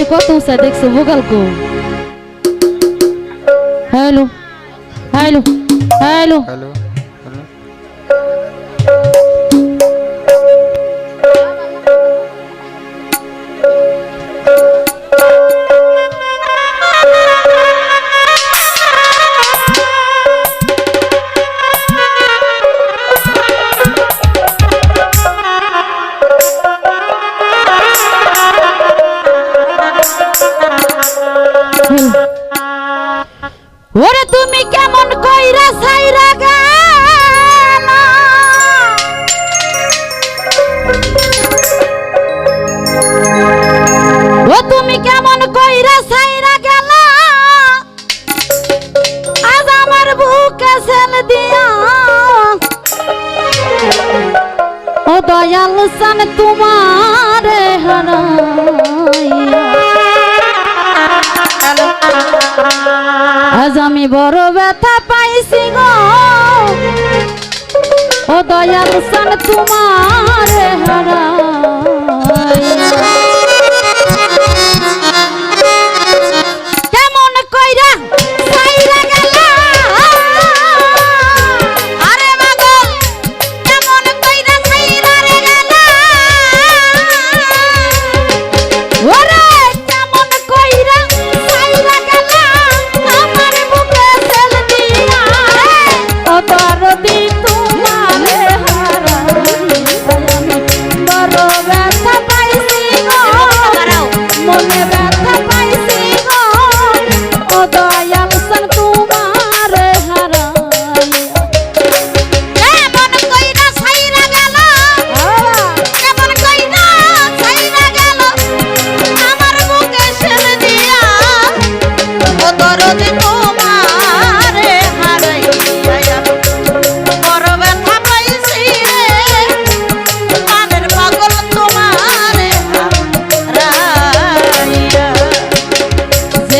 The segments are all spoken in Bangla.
কে কত উঁচা দেখছ ভোগালকো হ্যালো হ্যালো হ্যালো হ্যালো কেমন কইরা সাইরা গান? ও তুমি কেমন কইরা সাইরা গেলা? আজ আমার বুকে সেল দিয়া। ও দয়াল সান তোমার দয়াল সান তোমার হারা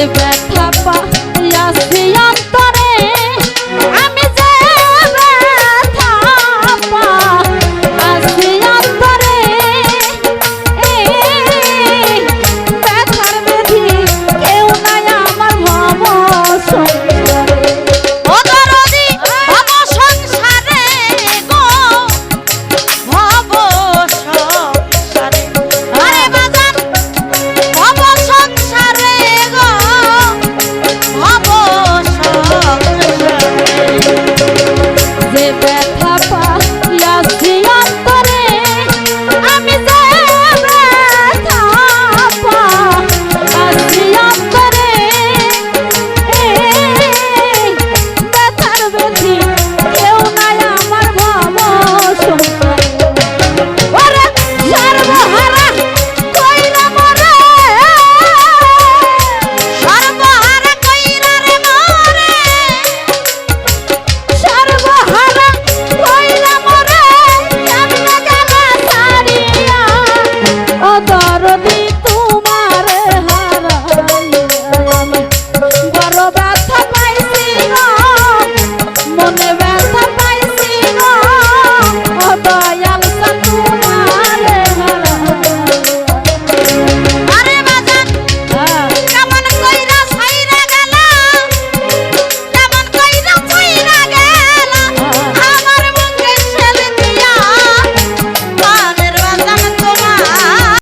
back.